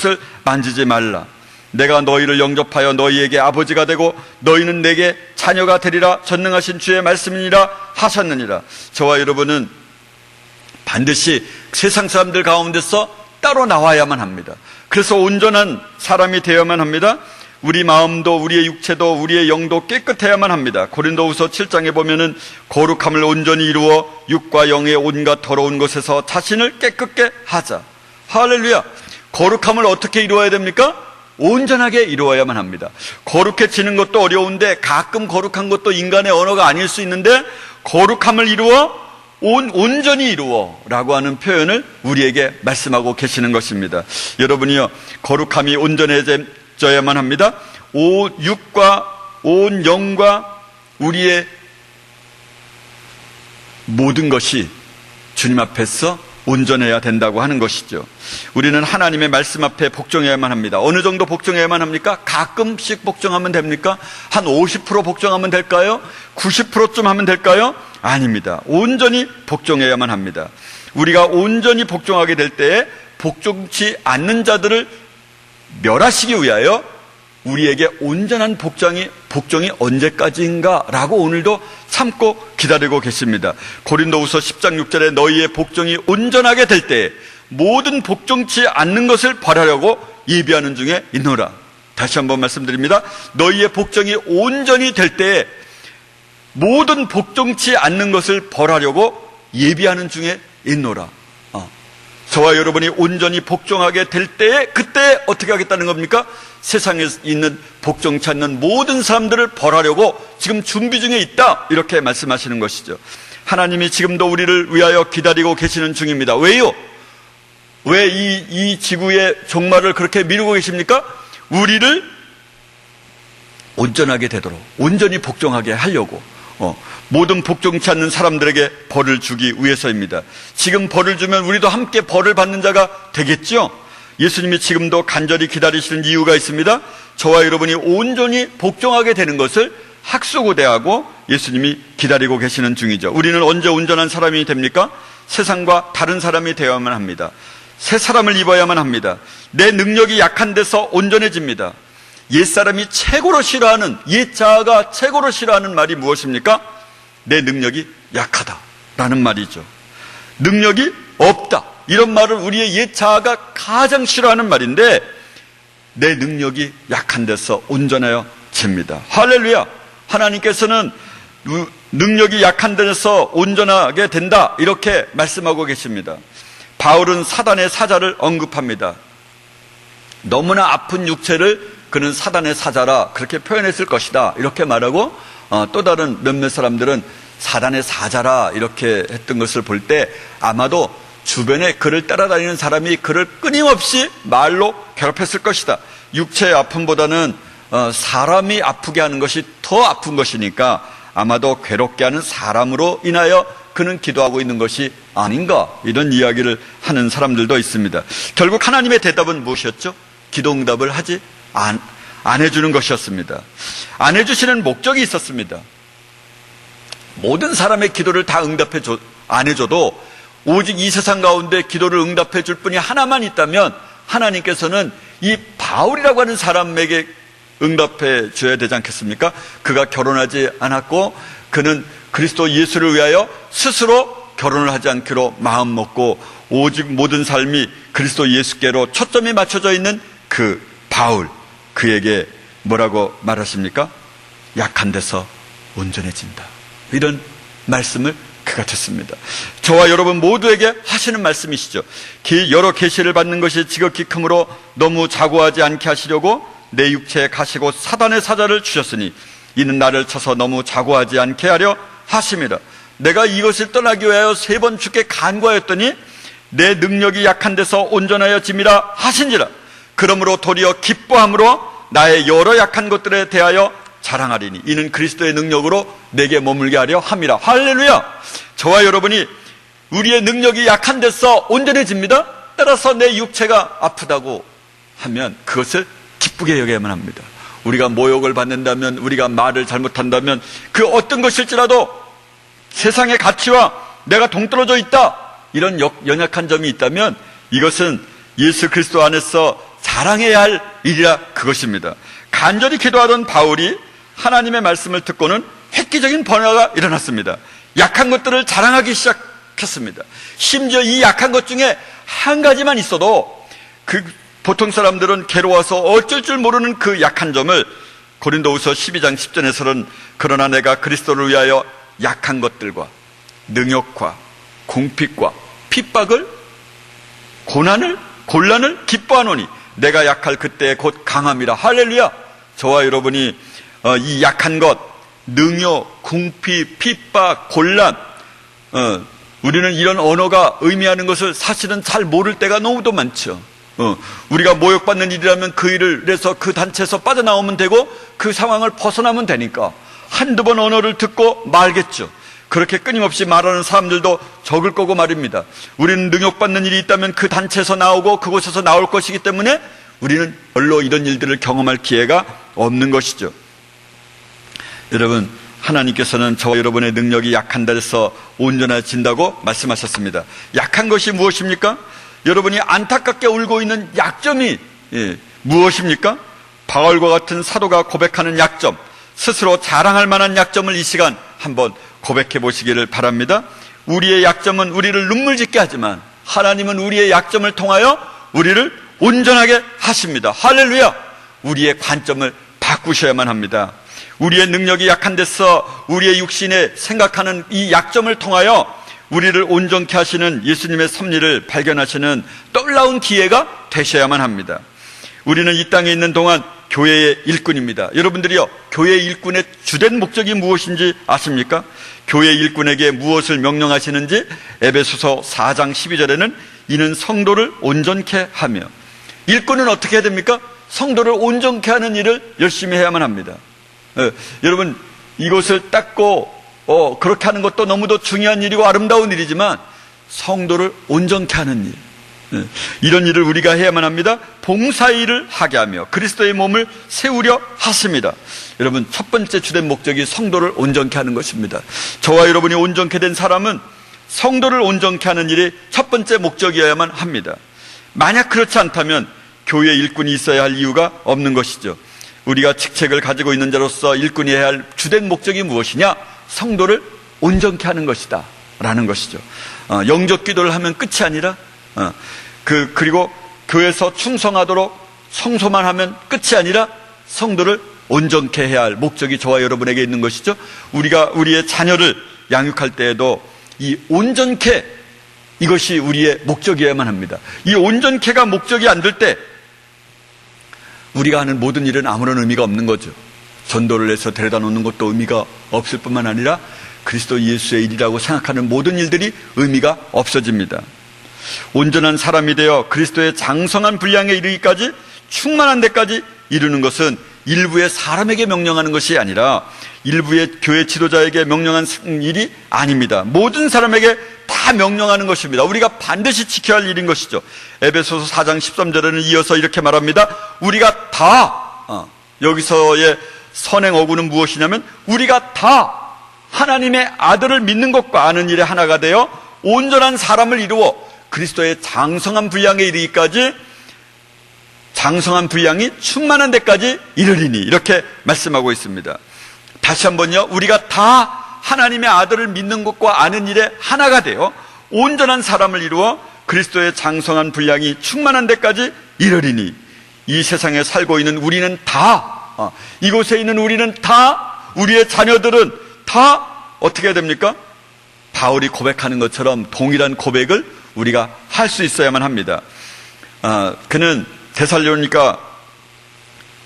것을 만지지 말라. 내가 너희를 영접하여 너희에게 아버지가 되고 너희는 내게 자녀가 되리라 전능하신 주의 말씀이니라 하셨느니라. 저와 여러분은 반드시 세상 사람들 가운데서 따로 나와야만 합니다. 그래서 온전한 사람이 되어야만 합니다. 우리 마음도 우리의 육체도 우리의 영도 깨끗해야만 합니다. 고린도후서 7장에 보면은 거룩함을 온전히 이루어 육과 영의 온갖 더러운 것에서 자신을 깨끗게 하자. 할렐루야. 거룩함을 어떻게 이루어야 됩니까? 온전하게 이루어야만 합니다. 거룩해지는 것도 어려운데 가끔 거룩한 것도 인간의 언어가 아닐 수 있는데 거룩함을 이루어 온, 온전히 이루어 라고 하는 표현을 우리에게 말씀하고 계시는 것입니다. 여러분이요, 거룩함이 온전해져야만 합니다. 온 육과 온 영과 우리의 모든 것이 주님 앞에서 온전해야 된다고 하는 것이죠. 우리는 하나님의 말씀 앞에 복종해야만 합니다. 어느 정도 복종해야만 합니까? 가끔씩 복종하면 됩니까? 한 50% 복종하면 될까요? 90%쯤 하면 될까요? 아닙니다. 온전히 복종해야만 합니다. 우리가 온전히 복종하게 될 때에 복종치 않는 자들을 멸하시기 위하여 우리에게 온전한 복종이, 복종이 언제까지인가라고 오늘도 참고 기다리고 계십니다. 고린도후서 10장 6절에 너희의 복종이 온전하게 될 때 모든 복종치 않는 것을 벌하려고 예비하는 중에 있노라. 다시 한번 말씀드립니다. 너희의 복종이 온전히 될 때에 모든 복종치 않는 것을 벌하려고 예비하는 중에 있노라. 어. 저와 여러분이 온전히 복종하게 될 때에 그때 어떻게 하겠다는 겁니까? 세상에 있는 복종치 않는 모든 사람들을 벌하려고 지금 준비 중에 있다. 이렇게 말씀하시는 것이죠. 하나님이 지금도 우리를 위하여 기다리고 계시는 중입니다. 왜요? 왜 이, 이 지구의 종말을 그렇게 미루고 계십니까? 우리를 온전하게 되도록, 온전히 복종하게 하려고, 어, 모든 복종치 않는 사람들에게 벌을 주기 위해서입니다. 지금 벌을 주면 우리도 함께 벌을 받는 자가 되겠죠? 예수님이 지금도 간절히 기다리시는 이유가 있습니다. 저와 여러분이 온전히 복종하게 되는 것을 학수고대하고 예수님이 기다리고 계시는 중이죠. 우리는 언제 온전한 사람이 됩니까? 세상과 다른 사람이 되어야만 합니다. 새 사람을 입어야만 합니다. 내 능력이 약한 데서 온전해집니다. 옛사람이 최고로 싫어하는, 옛 자아가 최고로 싫어하는 말이 무엇입니까? 내 능력이 약하다라는 말이죠. 능력이 없다. 이런 말을 우리의 옛 자아가 가장 싫어하는 말인데 내 능력이 약한 데서 온전하여 집니다. 할렐루야. 하나님께서는 능력이 약한 데서 온전하게 된다. 이렇게 말씀하고 계십니다. 바울은 사단의 사자를 언급합니다. 너무나 아픈 육체를 그는 사단의 사자라 그렇게 표현했을 것이다. 이렇게 말하고 어, 또 다른 몇몇 사람들은 사단의 사자라 이렇게 했던 것을 볼 때 아마도 주변에 그를 따라다니는 사람이 그를 끊임없이 말로 괴롭혔을 것이다. 육체의 아픔보다는 어, 사람이 아프게 하는 것이 더 아픈 것이니까 아마도 괴롭게 하는 사람으로 인하여 그는 기도하고 있는 것이 아닌가 이런 이야기를 하는 사람들도 있습니다. 결국 하나님의 대답은 무엇이었죠? 기도 응답을 하지 안, 안 해주는 것이었습니다. 안 해주시는 목적이 있었습니다. 모든 사람의 기도를 다 응답해 줘, 안 해줘도 오직 이 세상 가운데 기도를 응답해 줄 분이 하나만 있다면 하나님께서는 이 바울이라고 하는 사람에게 응답해 줘야 되지 않겠습니까? 그가 결혼하지 않았고 그는 그리스도 예수를 위하여 스스로 결혼을 하지 않기로 마음 먹고 오직 모든 삶이 그리스도 예수께로 초점이 맞춰져 있는 그 바울 그에게 뭐라고 말하십니까? 약한 데서 온전해진다. 이런 말씀을 그가 듣습니다. 저와 여러분 모두에게 하시는 말씀이시죠. 여러 계시를 받는 것이 지극히 크므로 너무 자고하지 않게 하시려고 내 육체에 가시고 사단의 사자를 주셨으니 이는 나를 쳐서 너무 자고하지 않게 하려 하심이라. 내가 이것을 떠나기 위하여 세번 주께 간과했더니 내 능력이 약한 데서 온전하여 짐이라 하신지라. 그러므로 도리어 기뻐함으로 나의 여러 약한 것들에 대하여 자랑하리니 이는 그리스도의 능력으로 내게 머물게 하려 함이라. 할렐루야! 저와 여러분이 우리의 능력이 약한 데서 온전해집니다. 따라서 내 육체가 아프다고 하면 그것을 기쁘게 여겨야만 합니다. 우리가 모욕을 받는다면, 우리가 말을 잘못한다면, 그 어떤 것일지라도 세상의 가치와 내가 동떨어져 있다. 이런 연약한 점이 있다면 이것은 예수 그리스도 안에서 자랑해야 할 일이라 그것입니다. 간절히 기도하던 바울이 하나님의 말씀을 듣고는 획기적인 변화가 일어났습니다. 약한 것들을 자랑하기 시작했습니다. 심지어 이 약한 것 중에 한 가지만 있어도 그 보통 사람들은 괴로워서 어쩔 줄 모르는 그 약한 점을 고린도후서 12장 10절에서는 그러나 내가 그리스도를 위하여 약한 것들과 능욕과 공핍과 핍박을 고난을 곤란을 기뻐하노니 내가 약할 그때 곧 강함이라. 할렐루야! 저와 여러분이 어, 이 약한 것 능욕 궁핍 핍박 곤란 어, 우리는 이런 언어가 의미하는 것을 사실은 잘 모를 때가 너무도 많죠. 어, 우리가 모욕받는 일이라면 그 일을 해서 그 단체에서 빠져나오면 되고 그 상황을 벗어나면 되니까. 한두 번 언어를 듣고 말겠죠. 그렇게 끊임없이 말하는 사람들도 적을 거고 말입니다. 우리는 능욕받는 일이 있다면 그 단체에서 나오고 그곳에서 나올 것이기 때문에 우리는 별로 이런 일들을 경험할 기회가 없는 것이죠. 여러분, 하나님께서는 저와 여러분의 능력이 약한 데서 온전해진다고 말씀하셨습니다. 약한 것이 무엇입니까? 여러분이 안타깝게 울고 있는 약점이 예, 무엇입니까? 바울과 같은 사도가 고백하는 약점, 스스로 자랑할 만한 약점을 이 시간 한번 고백해 보시기를 바랍니다. 우리의 약점은 우리를 눈물 짓게 하지만 하나님은 우리의 약점을 통하여 우리를 온전하게 하십니다. 할렐루야! 우리의 관점을 바꾸셔야만 합니다. 우리의 능력이 약한 데서 우리의 육신에 생각하는 이 약점을 통하여 우리를 온전케 하시는 예수님의 섭리를 발견하시는 놀라운 기회가 되셔야만 합니다. 우리는 이 땅에 있는 동안 교회의 일꾼입니다. 여러분들이요, 교회 일꾼의 주된 목적이 무엇인지 아십니까? 교회 일꾼에게 무엇을 명령하시는지 에베소서 4장 12절에는 이는 성도를 온전케 하며 일꾼은 어떻게 해야 됩니까? 성도를 온전케 하는 일을 열심히 해야만 합니다. 어, 여러분 이것을 닦고 어, 그렇게 하는 것도 너무도 중요한 일이고 아름다운 일이지만 성도를 온전케 하는 일. 예, 이런 일을 우리가 해야만 합니다. 봉사일을 하게 하며 그리스도의 몸을 세우려 하십니다. 여러분, 첫 번째 주된 목적이 성도를 온전케 하는 것입니다. 저와 여러분이 온전케 된 사람은 성도를 온전케 하는 일이 첫 번째 목적이어야만 합니다. 만약 그렇지 않다면 교회 일꾼이 있어야 할 이유가 없는 것이죠. 우리가 직책을 가지고 있는 자로서 일꾼이 해야 할 주된 목적이 무엇이냐? 성도를 온전케 하는 것이다. 라는 것이죠. 어, 영적 기도를 하면 끝이 아니라, 어, 그, 그리고 교회에서 충성하도록 성소만 하면 끝이 아니라 성도를 온전케 해야 할 목적이 저와 여러분에게 있는 것이죠. 우리가 우리의 자녀를 양육할 때에도 이 온전케 이것이 우리의 목적이어야만 합니다. 이 온전케가 목적이 안 될 때 우리가 하는 모든 일은 아무런 의미가 없는 거죠. 전도를 해서 데려다 놓는 것도 의미가 없을 뿐만 아니라 그리스도 예수의 일이라고 생각하는 모든 일들이 의미가 없어집니다. 온전한 사람이 되어 그리스도의 장성한 분량에 이르기까지 충만한 데까지 이르는 것은 일부의 사람에게 명령하는 것이 아니라 일부의 교회 지도자에게 명령한 일이 아닙니다. 모든 사람에게 다 명령하는 것입니다. 우리가 반드시 지켜야 할 일인 것이죠. 에베소서 4장 13절에는 이어서 이렇게 말합니다. 우리가 다 어, 여기서의 선행 어구는 무엇이냐면 우리가 다 하나님의 아들을 믿는 것과 아는 일에 하나가 되어 온전한 사람을 이루어 그리스도의 장성한 분량에 이르기까지 장성한 분량이 충만한 데까지 이르리니 이렇게 말씀하고 있습니다. 다시 한번요. 우리가 다 하나님의 아들을 믿는 것과 아는 일에 하나가 되어 온전한 사람을 이루어 그리스도의 장성한 분량이 충만한 데까지 이르리니 이 세상에 살고 있는 우리는 다 어, 이곳에 있는 우리는 다 우리의 자녀들은 다 어떻게 해야 됩니까? 바울이 고백하는 것처럼 동일한 고백을 우리가 할 수 있어야만 합니다. 어, 그는 데살로니까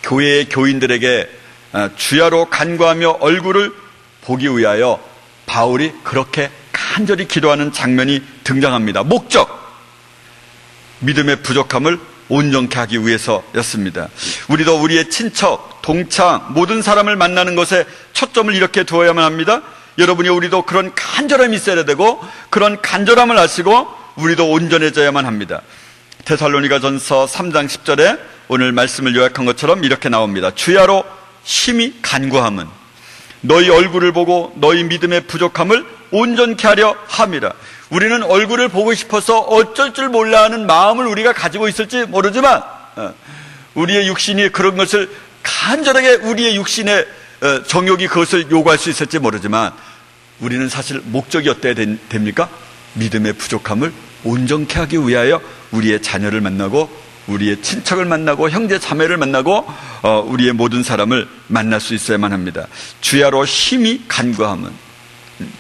교회의 교인들에게 어, 주야로 간구하며 얼굴을 보기 위하여 바울이 그렇게 간절히 기도하는 장면이 등장합니다. 목적 믿음의 부족함을 온전케 하기 위해서였습니다. 우리도 우리의 친척, 동창, 모든 사람을 만나는 것에 초점을 이렇게 두어야만 합니다. 여러분이 우리도 그런 간절함이 있어야 되고 그런 간절함을 아시고 우리도 온전해져야만 합니다. 테살로니가 전서 3장 10절에 오늘 말씀을 요약한 것처럼 이렇게 나옵니다. 주야로 심히 간구함은 너희 얼굴을 보고 너희 믿음의 부족함을 온전케 하려 함이라. 우리는 얼굴을 보고 싶어서 어쩔 줄 몰라 하는 마음을 우리가 가지고 있을지 모르지만 어, 우리의 육신이 그런 것을 간절하게 우리의 육신의 어, 정욕이 그것을 요구할 수 있을지 모르지만 우리는 사실 목적이 어때야 됩니까? 믿음의 부족함을 온전케 하기 위하여 우리의 자녀를 만나고 우리의 친척을 만나고 형제 자매를 만나고 어, 우리의 모든 사람을 만날 수 있어야만 합니다. 주야로 힘이 간구함은 음.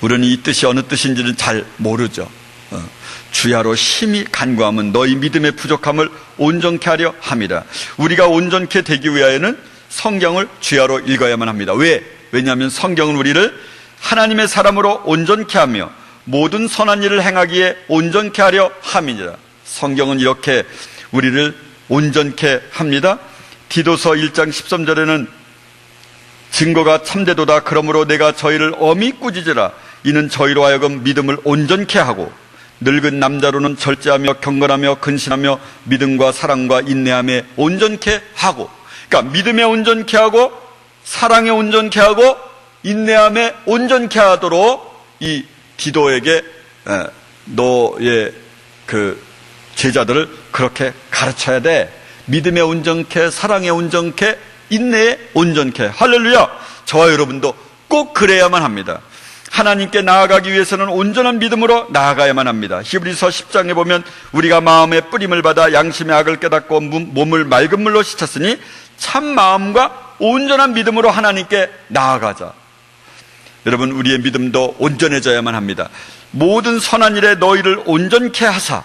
우리는 이 뜻이 어느 뜻인지는 잘 모르죠. 어, 주야로 힘이 간구함은 너희 믿음의 부족함을 온전케 하려 함이라. 우리가 온전케 되기 위하여는 성경을 주야로 읽어야만 합니다. 왜? 왜냐하면 성경은 우리를 하나님의 사람으로 온전케 하며 모든 선한 일을 행하기에 온전케 하려 함이니라. 성경은 이렇게 우리를 온전케 합니다. 디도서 1장 13절에는 증거가 참되도다. 그러므로 내가 저희를 엄히 꾸짖으라. 이는 저희로 하여금 믿음을 온전케 하고 늙은 남자로는 절제하며 경건하며 근신하며 믿음과 사랑과 인내함에 온전케 하고 그러니까 믿음에 온전케 하고 사랑에 온전케 하고 인내함에 온전케 하도록 이 디도에게 너의 그 제자들을 그렇게 가르쳐야 돼. 믿음에 온전케, 사랑에 온전케, 인내에 온전케. 할렐루야! 저와 여러분도 꼭 그래야만 합니다. 하나님께 나아가기 위해서는 온전한 믿음으로 나아가야만 합니다. 히브리서 10장에 보면 우리가 마음의 뿌림을 받아 양심의 악을 깨닫고 몸을 맑은 물로 씻었으니 참 마음과 온전한 믿음으로 하나님께 나아가자. 여러분 우리의 믿음도 온전해져야만 합니다. 모든 선한 일에 너희를 온전케 하사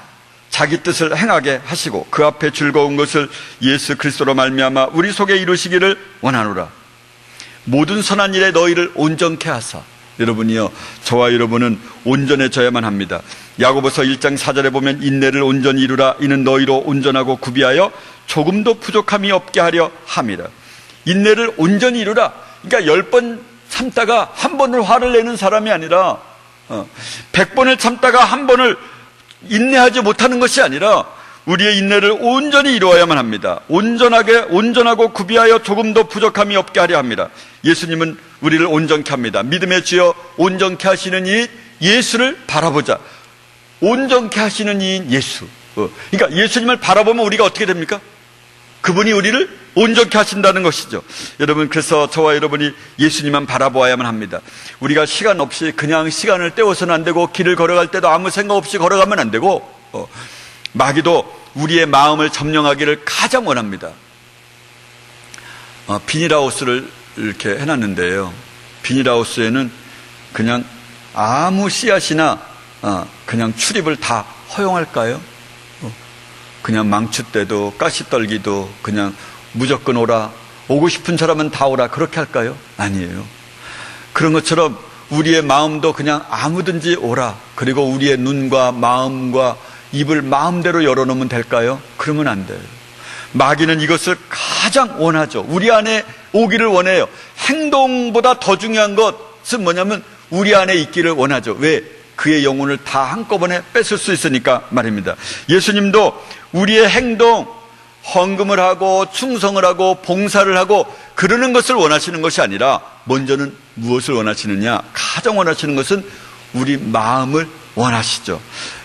자기 뜻을 행하게 하시고 그 앞에 즐거운 것을 예수 그리스도로 말미암아 우리 속에 이루시기를 원하노라. 모든 선한 일에 너희를 온전케 하사 여러분이요, 저와 여러분은 온전해져야만 합니다. 야고보서 1장 4절에 보면 인내를 온전히 이루라 이는 너희로 온전하고 구비하여 조금도 부족함이 없게 하려 함이라. 인내를 온전히 이루라. 그러니까 열 번 참다가 한 번을 화를 내는 사람이 아니라 어, 백 번을 참다가 한 번을 인내하지 못하는 것이 아니라 우리의 인내를 온전히 이루어야만 합니다. 온전하게 온전하고 구비하여 조금도 부족함이 없게 하려 합니다. 예수님은 우리를 온전케 합니다. 믿음의 주여 온전케 하시는 이 예수를 바라보자. 온전케 하시는 이 예수. 어, 그러니까 예수님을 바라보면 우리가 어떻게 됩니까? 그분이 우리를 온전케 하신다는 것이죠. 여러분, 그래서 저와 여러분이 예수님만 바라보아야만 합니다. 우리가 시간 없이 그냥 시간을 때워서는 안 되고 길을 걸어갈 때도 아무 생각 없이 걸어가면 안 되고, 어, 마귀도 우리의 마음을 점령하기를 가장 원합니다. 어, 비닐하우스를 이렇게 해놨는데요. 비닐하우스에는 그냥 아무 씨앗이나 어, 그냥 출입을 다 허용할까요? 어, 그냥 망치 때도 가시떨기도 그냥 무조건 오라 오고 싶은 사람은 다 오라 그렇게 할까요? 아니에요. 그런 것처럼 우리의 마음도 그냥 아무든지 오라 그리고 우리의 눈과 마음과 입을 마음대로 열어놓으면 될까요? 그러면 안 돼요. 마귀는 이것을 가장 원하죠. 우리 안에 오기를 원해요. 행동보다 더 중요한 것은 뭐냐면 우리 안에 있기를 원하죠. 왜? 그의 영혼을 다 한꺼번에 뺏을 수 있으니까 말입니다. 예수님도 우리의 행동, 헌금을 하고 충성을 하고 봉사를 하고 그러는 것을 원하시는 것이 아니라 먼저는 무엇을 원하시느냐? 가장 원하시는 것은 우리 마음을 원하시죠.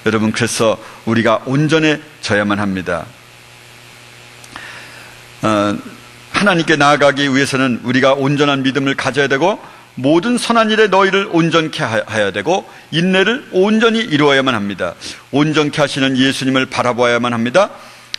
여러분, 그래서 우리가 온전해져야만 합니다. 어, 하나님께 나아가기 위해서는 우리가 온전한 믿음을 가져야 되고 모든 선한 일에 너희를 온전케 하여야 되고 인내를 온전히 이루어야만 합니다. 온전케 하시는 예수님을 바라보아야만 합니다.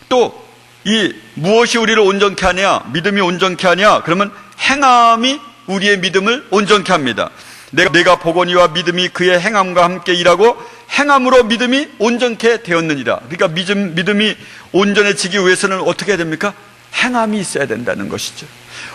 또 이 무엇이 우리를 온전케 하냐? 믿음이 온전케 하냐? 그러면 행함이 우리의 믿음을 온전케 합니다. 내가, 내가 복원이와 믿음이 그의 행함과 함께 일하고 행함으로 믿음이 온전케 되었느니라. 그러니까 믿음, 믿음이 온전해지기 위해서는 어떻게 해야 됩니까? 행함이 있어야 된다는 것이죠.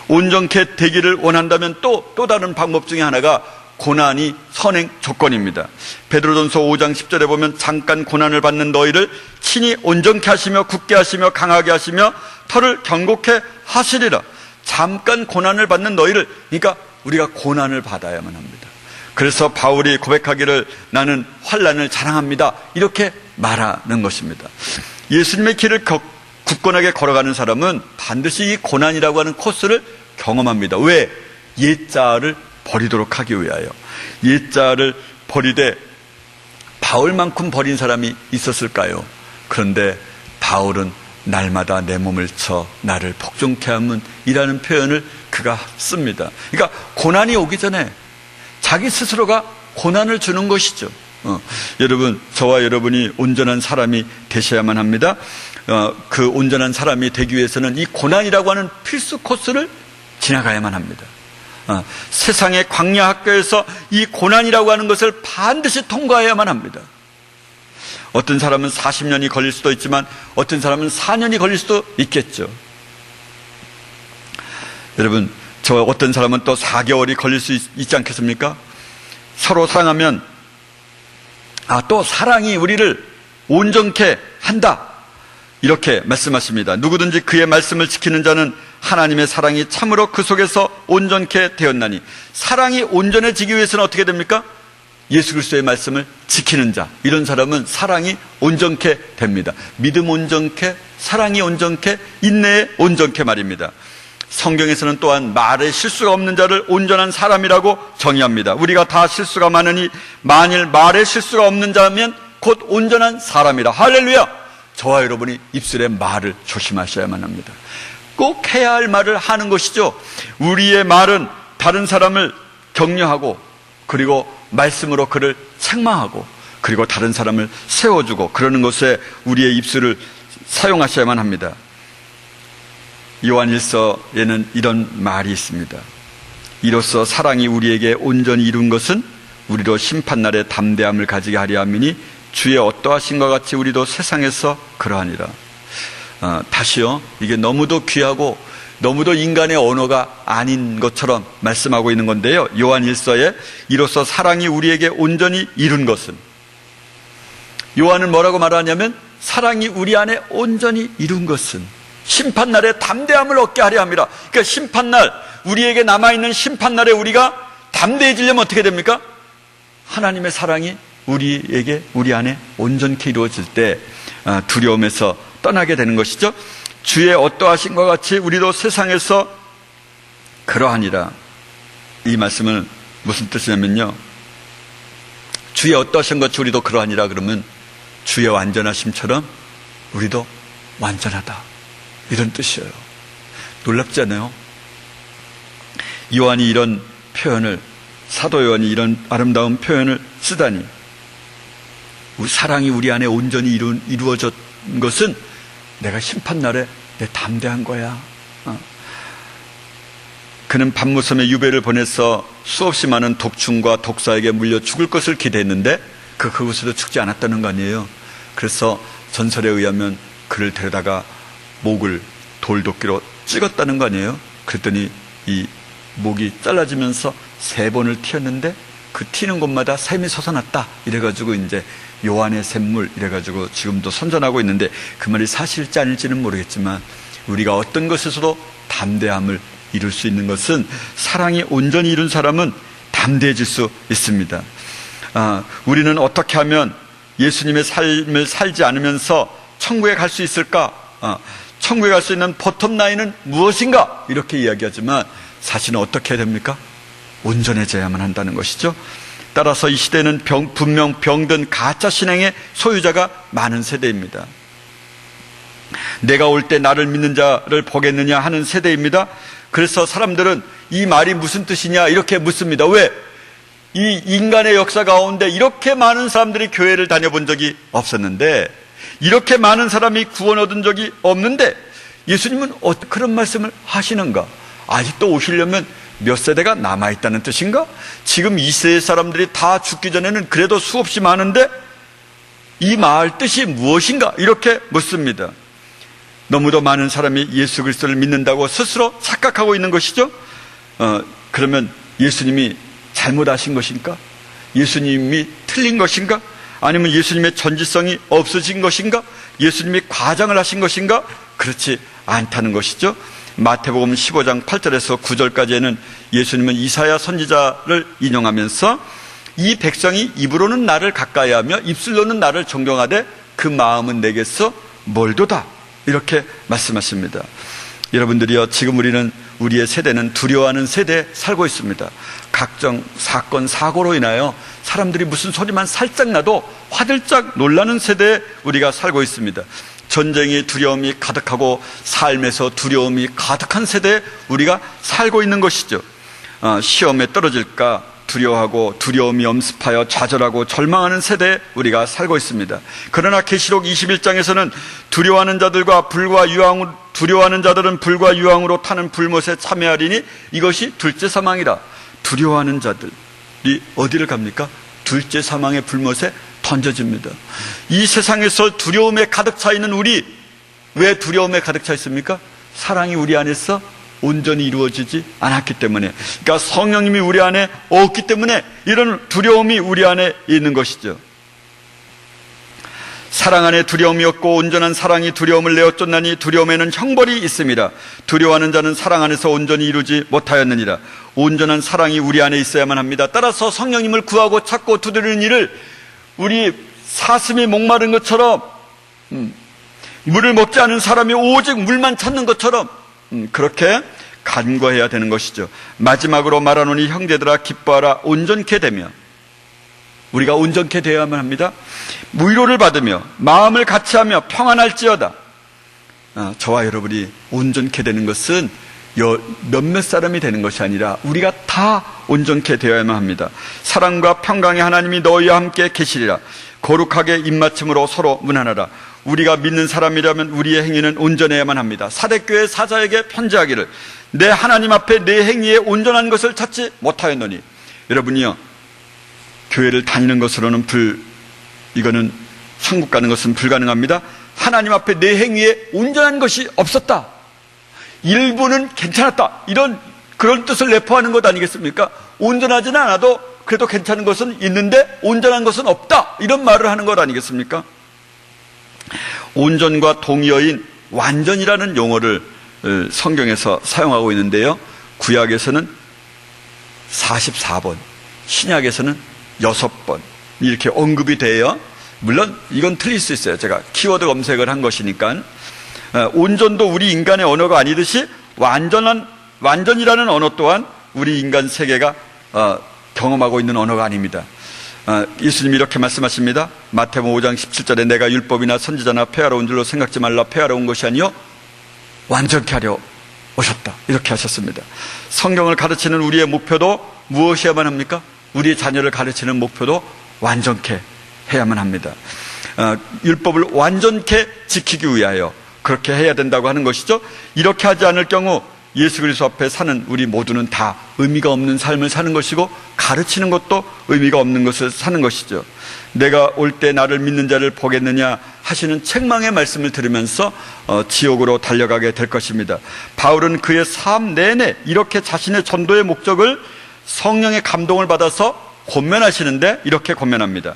온전케 되기를 원한다면 또, 또 다른 방법 중에 하나가 고난이 선행 조건입니다. 베드로전서 5장 10절에 보면 잠깐 고난을 받는 너희를 친히 온전케 하시며 굳게 하시며 강하게 하시며 털을 경고케 하시리라. 잠깐 고난을 받는 너희를 그러니까 우리가 고난을 받아야만 합니다. 그래서 바울이 고백하기를 나는 환란을 자랑합니다. 이렇게 말하는 것입니다. 예수님의 길을 굳건하게 걸어가는 사람은 반드시 이 고난이라고 하는 코스를 경험합니다. 왜? 옛자를 버리도록 하기 위하여. 옛자를 버리되 바울만큼 버린 사람이 있었을까요? 그런데 바울은 날마다 내 몸을 쳐 나를 복종케 함은 이라는 표현을 그가 씁니다. 그러니까 고난이 오기 전에 자기 스스로가 고난을 주는 것이죠. 어, 여러분, 저와 여러분이 온전한 사람이 되셔야만 합니다. 어, 그 온전한 사람이 되기 위해서는 이 고난이라고 하는 필수 코스를 지나가야만 합니다. 어, 세상의 광야 학교에서 이 고난이라고 하는 것을 반드시 통과해야만 합니다. 어떤 사람은 40년이 걸릴 수도 있지만 어떤 사람은 4년이 걸릴 수도 있겠죠. 여러분, 저 어떤 사람은 또 4개월이 걸릴 수 있, 지 않겠습니까? 서로 사랑하면 아, 또 사랑이 우리를 온전케 한다. 이렇게 말씀하십니다. 누구든지 그의 말씀을 지키는 자는 하나님의 사랑이 참으로 그 속에서 온전케 되었나니 사랑이 온전해지기 위해서는 어떻게 됩니까? 예수 그리스도의 말씀을 지키는 자 이런 사람은 사랑이 온전케 됩니다. 믿음 온전케, 사랑이 온전케, 인내에 온전케 말입니다. 성경에서는 또한 말에 실수가 없는 자를 온전한 사람이라고 정의합니다. 우리가 다 실수가 많으니 만일 말에 실수가 없는 자면 곧 온전한 사람이라. 할렐루야! 저와 여러분이 입술의 말을 조심하셔야만 합니다. 꼭 해야 할 말을 하는 것이죠. 우리의 말은 다른 사람을 격려하고 그리고 말씀으로 그를 책망하고 그리고 다른 사람을 세워주고 그러는 것에 우리의 입술을 사용하셔야만 합니다. 요한일서에는 이런 말이 있습니다. 이로써 사랑이 우리에게 온전히 이룬 것은 우리로 심판날에 담대함을 가지게 하려 함이니 주의 어떠하신 것 같이 우리도 세상에서 그러하니라. 어, 다시요. 이게 너무도 귀하고 너무도 인간의 언어가 아닌 것처럼 말씀하고 있는 건데요. 요한 일서에 이로써 사랑이 우리에게 온전히 이룬 것은 요한은 뭐라고 말하냐면 사랑이 우리 안에 온전히 이룬 것은 심판날에 담대함을 얻게 하려 합니다. 그러니까 심판날 우리에게 남아 있는 심판날에 우리가 담대해지려면 어떻게 됩니까? 하나님의 사랑이 우리에게 우리 안에 온전케 이루어질 때 아, 두려움에서 떠나게 되는 것이죠. 주의 어떠하신 것 같이 우리도 세상에서 그러하니라. 이 말씀은 무슨 뜻이냐면요. 주의 어떠하신 것 같이 우리도 그러하니라 그러면 주의 완전하심처럼 우리도 완전하다. 이런 뜻이에요. 놀랍지 않아요? 요한이 이런 표현을, 사도 요한이 이런 아름다운 표현을 쓰다니. 사랑이 우리 안에 온전히 이루, 이루어졌 것은 내가 심판날에 내 담대한 거야. 어. 그는 밤무섬에 유배를 보내서 수없이 많은 독충과 독사에게 물려 죽을 것을 기대했는데 그 그곳에도 죽지 않았다는 거 아니에요. 그래서 전설에 의하면 그를 데려다가 목을 돌도끼로 찍었다는 거 아니에요. 그랬더니 이 목이 잘라지면서 세 번을 튀었는데 그 튀는 곳마다 샘이 솟아났다. 이래가지고 이제 요한의 샘물 이래가지고 지금도 선전하고 있는데 그 말이 사실지 아닐지는 모르겠지만 우리가 어떤 것에서도 담대함을 이룰 수 있는 것은 사랑이 온전히 이룬 사람은 담대해질 수 있습니다. 아, 우리는 어떻게 하면 예수님의 삶을 살지 않으면서 천국에 갈 수 있을까? 아, 천국에 갈 수 있는 버텀 라인은 무엇인가? 이렇게 이야기하지만 사실은 어떻게 해야 됩니까? 온전해져야만 한다는 것이죠. 따라서 이 시대는 병, 분명 병든 가짜 신앙의 소유자가 많은 세대입니다. 내가 올 때 나를 믿는 자를 보겠느냐 하는 세대입니다. 그래서 사람들은 이 말이 무슨 뜻이냐 이렇게 묻습니다. 왜? 이 인간의 역사 가운데 이렇게 많은 사람들이 교회를 다녀본 적이 없었는데 이렇게 많은 사람이 구원 얻은 적이 없는데 예수님은 어, 그런 말씀을 하시는가? 아직도 오시려면 몇 세대가 남아있다는 뜻인가? 지금 이 세대 사람들이 다 죽기 전에는 그래도 수없이 많은데 이말 뜻이 무엇인가? 이렇게 묻습니다. 너무도 많은 사람이 예수 그리스도를 믿는다고 스스로 착각하고 있는 것이죠? 어, 그러면 예수님이 잘못하신 것인가? 예수님이 틀린 것인가? 아니면 예수님의 전지성이 없어진 것인가? 예수님이 과장을 하신 것인가? 그렇지 않다는 것이죠. 마태복음 15장 8절에서 9절까지는 예수님은 이사야 선지자를 인용하면서 이 백성이 입으로는 나를 가까이 하며 입술로는 나를 존경하되 그 마음은 내게서 멀도다. 이렇게 말씀하십니다. 여러분들이요, 지금 우리는 우리의 세대는 두려워하는 세대에 살고 있습니다. 각종 사건, 사고로 인하여 사람들이 무슨 소리만 살짝 나도 화들짝 놀라는 세대에 우리가 살고 있습니다. 전쟁이 두려움이 가득하고 삶에서 두려움이 가득한 세대에 우리가 살고 있는 것이죠. 어, 시험에 떨어질까 두려워하고 두려움이 엄습하여 좌절하고 절망하는 세대에 우리가 살고 있습니다. 그러나 계시록 21장에서는 두려워하는 자들과 불과 유황 두려워하는 자들은 불과 유황으로 타는 불못에 참여하리니 이것이 둘째 사망이라. 두려워하는 자들이 어디를 갑니까? 둘째 사망의 불못에 던져집니다. 이 세상에서 두려움에 가득 차 있는 우리 왜 두려움에 가득 차 있습니까? 사랑이 우리 안에서 온전히 이루어지지 않았기 때문에 그러니까 성령님이 우리 안에 없기 때문에 이런 두려움이 우리 안에 있는 것이죠. 사랑 안에 두려움이 없고 온전한 사랑이 두려움을 내어 쫓나니 두려움에는 형벌이 있습니다. 두려워하는 자는 사랑 안에서 온전히 이루지 못하였느니라. 온전한 사랑이 우리 안에 있어야만 합니다. 따라서 성령님을 구하고 찾고 두드리는 일을 우리 사슴이 목마른 것처럼 음, 물을 먹지 않은 사람이 오직 물만 찾는 것처럼 음, 그렇게 간과해야 되는 것이죠. 마지막으로 말하노니 형제들아 기뻐하라 온전케 되며 우리가 온전케 되어야만 합니다. 위로를 받으며 마음을 같이하며 평안할지어다. 아, 저와 여러분이 온전케 되는 것은 몇몇 사람이 되는 것이 아니라 우리가 다 온전케 되어야만 합니다. 사랑과 평강의 하나님이 너희와 함께 계시리라. 거룩하게 입맞춤으로 서로 문안하라. 우리가 믿는 사람이라면 우리의 행위는 온전해야만 합니다. 사대교회 사자에게 편지하기를 내 하나님 앞에 내 행위에 온전한 것을 찾지 못하였노니 여러분이요 교회를 다니는 것으로는 불 이거는 천국 가는 것은 불가능합니다. 하나님 앞에 내 행위에 온전한 것이 없었다. 일부는 괜찮았다. 이런 그런 뜻을 내포하는 것 아니겠습니까? 온전하지는 않아도 그래도 괜찮은 것은 있는데 온전한 것은 없다. 이런 말을 하는 것 아니겠습니까? 온전과 동의어인 완전이라는 용어를 어, 성경에서 사용하고 있는데요. 구약에서는 44번, 신약에서는 6번 이렇게 언급이 돼요. 물론 이건 틀릴 수 있어요. 제가 키워드 검색을 한 것이니까. 어, 온전도 우리 인간의 언어가 아니듯이 완전한, 완전이라는 언어 또한 우리 인간 세계가 어, 경험하고 있는 언어가 아닙니다. 어, 예수님이 이렇게 말씀하십니다. 마태복음 5장 17절에 내가 율법이나 선지자나 폐하러 온 줄로 생각지 말라 폐하러 온 것이 아니요 완전케 하려 오셨다. 이렇게 하셨습니다. 성경을 가르치는 우리의 목표도 무엇이야만 합니까? 우리의 자녀를 가르치는 목표도 완전케 해야만 합니다. 어, 율법을 완전케 지키기 위하여 그렇게 해야 된다고 하는 것이죠. 이렇게 하지 않을 경우 예수 그리스도 앞에 사는 우리 모두는 다 의미가 없는 삶을 사는 것이고 가르치는 것도 의미가 없는 것을 사는 것이죠. 내가 올 때 나를 믿는 자를 보겠느냐 하시는 책망의 말씀을 들으면서 어, 지옥으로 달려가게 될 것입니다. 바울은 그의 삶 내내 이렇게 자신의 전도의 목적을 성령의 감동을 받아서 권면하시는데 이렇게 권면합니다.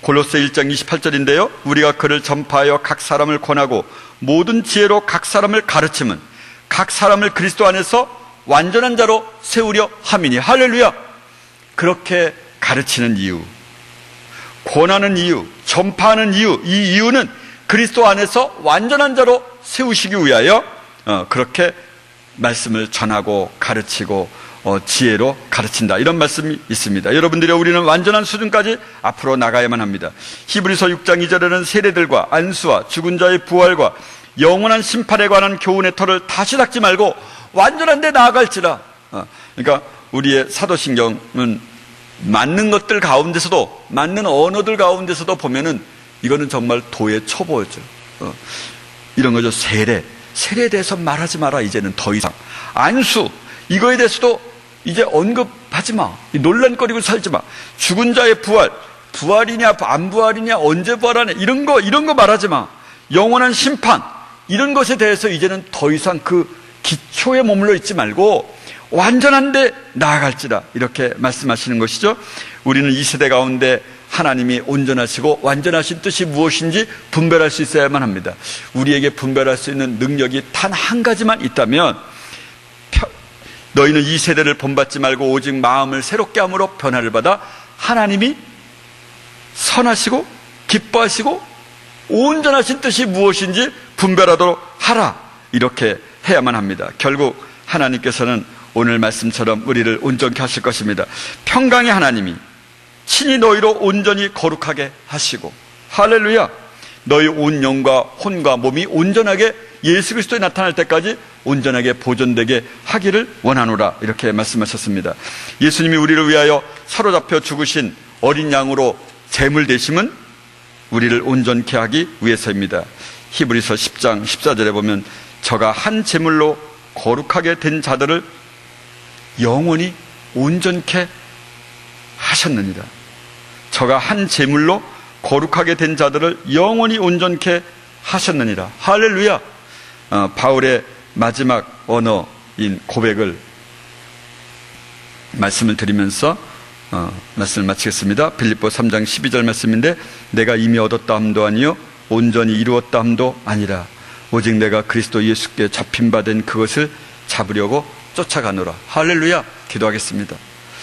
골로새 1장 28절인데요. 우리가 그를 전파하여 각 사람을 권하고 모든 지혜로 각 사람을 가르치면 각 사람을 그리스도 안에서 완전한 자로 세우려 함이니 할렐루야. 그렇게 가르치는 이유, 권하는 이유, 전파하는 이유, 이 이유는 그리스도 안에서 완전한 자로 세우시기 위하여 어, 그렇게 말씀을 전하고 가르치고 어, 지혜로 가르친다. 이런 말씀이 있습니다. 여러분들이 우리는 완전한 수준까지 앞으로 나가야만 합니다. 히브리서 6장 2절에는 세례들과 안수와 죽은 자의 부활과 영원한 심판에 관한 교훈의 털을 다시 닦지 말고 완전한 데 나아갈지라. 어, 그러니까 우리의 사도신경은 맞는 것들 가운데서도 맞는 언어들 가운데서도 보면은 이거는 정말 도의 초보죠. 어, 이런 거죠. 세례. 세례에 대해서 말하지 마라. 이제는 더 이상. 안수. 이거에 대해서도 이제 언급하지 마. 논란거리고 살지 마. 죽은 자의 부활. 부활이냐, 안 부활이냐, 언제 부활하냐. 이런 거, 이런 거 말하지 마. 영원한 심판. 이런 것에 대해서 이제는 더 이상 그 기초에 머물러 있지 말고 완전한데 나아갈지라 이렇게 말씀하시는 것이죠. 우리는 이 세대 가운데 하나님이 온전하시고 완전하신 뜻이 무엇인지 분별할 수 있어야만 합니다. 우리에게 분별할 수 있는 능력이 단 한 가지만 있다면 너희는 이 세대를 본받지 말고 오직 마음을 새롭게 함으로 변화를 받아 하나님이 선하시고 기뻐하시고 온전하신 뜻이 무엇인지 분별하도록 하라. 이렇게 해야만 합니다. 결국 하나님께서는 오늘 말씀처럼 우리를 온전케 하실 것입니다. 평강의 하나님이 친히 너희로 온전히 거룩하게 하시고 할렐루야. 너희 온 영과 혼과 몸이 온전하게 예수 그리스도에 나타날 때까지 온전하게 보존되게 하기를 원하노라 이렇게 말씀하셨습니다. 예수님이 우리를 위하여 사로잡혀 죽으신 어린 양으로 제물 되심은 우리를 온전케 하기 위해서입니다. 히브리서 10장 14절에 보면 저가 한 제물로 거룩하게 된 자들을 영원히 온전케 하셨느니라. 저가 한 제물로 거룩하게 된 자들을 영원히 온전케 하셨느니라. 할렐루야. 어, 바울의 마지막 언어인 고백을 말씀을 드리면서 어, 말씀을 마치겠습니다. 빌립보 3장 12절 말씀인데 내가 이미 얻었다 함도 아니요 온전히 이루었다 함도 아니라 오직 내가 그리스도 예수께 잡힌 바 된 그것을 잡으려고 쫓아가노라. 할렐루야. 기도하겠습니다.